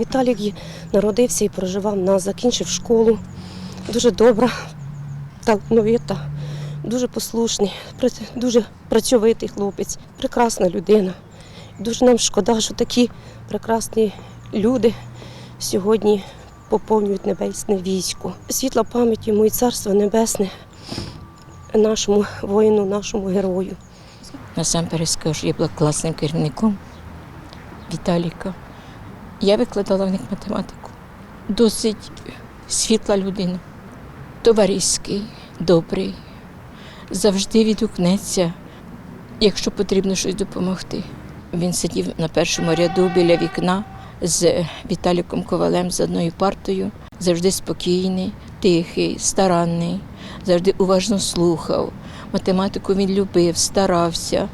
Віталік народився і проживав в нас, закінчив школу. Дуже добра, талановита, дуже послушний, дуже працьовитий хлопець, прекрасна людина. Дуже нам шкода, що такі прекрасні люди сьогодні поповнюють небесне військо. Світла пам'ять йому і царство небесне нашому воїну, нашому герою. Насамперед скажу, я була класним керівником Віталіка. Я викладала в них математику. Досить світла людина, товариський, добрий, завжди відгукнеться, якщо потрібно щось допомогти. Він сидів на першому ряду біля вікна з Віталіком Ковалем з одною партою, завжди спокійний, тихий, старанний, завжди уважно слухав. Математику він любив, старався.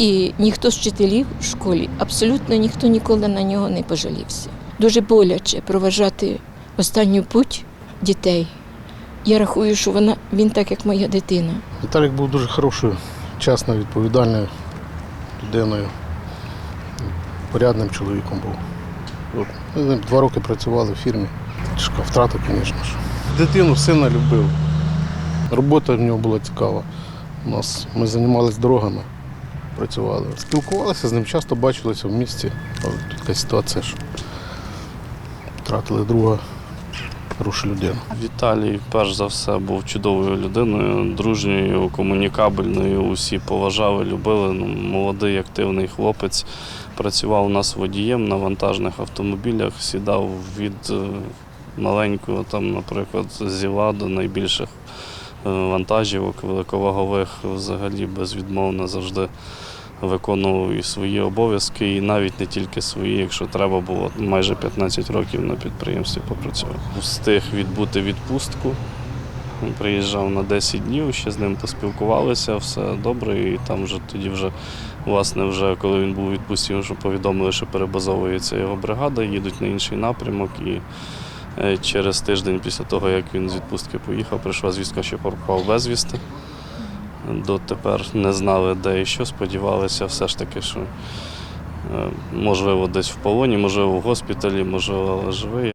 І ніхто з вчителів в школі, абсолютно ніхто ніколи на нього не пожалівся. Дуже боляче проважати останню путь дітей. Я рахую, що вона, він так, як моя дитина. Віталік був дуже хорошою, чесною, відповідальною людиною, порядним чоловіком був. Ми з ним два роки працювали в фірмі. Тяжка втрата, звісно ж. Дитину сина любив. Робота в нього була цікава. У нас ми займалися дорогами, працювали. Спілкувалися з ним, часто бачилися в місті. Тут така ситуація, що втратили друга хорошу людину. Віталій, перш за все, був чудовою людиною, дружньою, комунікабельною. Усі поважали, любили. Ну, молодий, активний хлопець. Працював у нас водієм на вантажних автомобілях, сідав від е, маленького, там, наприклад, зіла до найбільших вантажівок, великовагових, взагалі безвідмовно завжди виконував і свої обов'язки, і навіть не тільки свої, якщо треба було майже 15 років на підприємстві попрацював. Встиг відбути відпустку. Приїжджав на 10 днів, ще з ним поспілкувалися, все добре. І там вже тоді вже, власне, вже коли він був у відпустці, вже повідомили, що перебазовується його бригада, їдуть на інший напрямок. І через тиждень після того, як він з відпустки поїхав, прийшла звістка, що пропав безвісти. Дотепер не знали, де і що, сподівалися все ж таки, що е, можливо десь в полоні, можливо в госпіталі, можливо, але живий.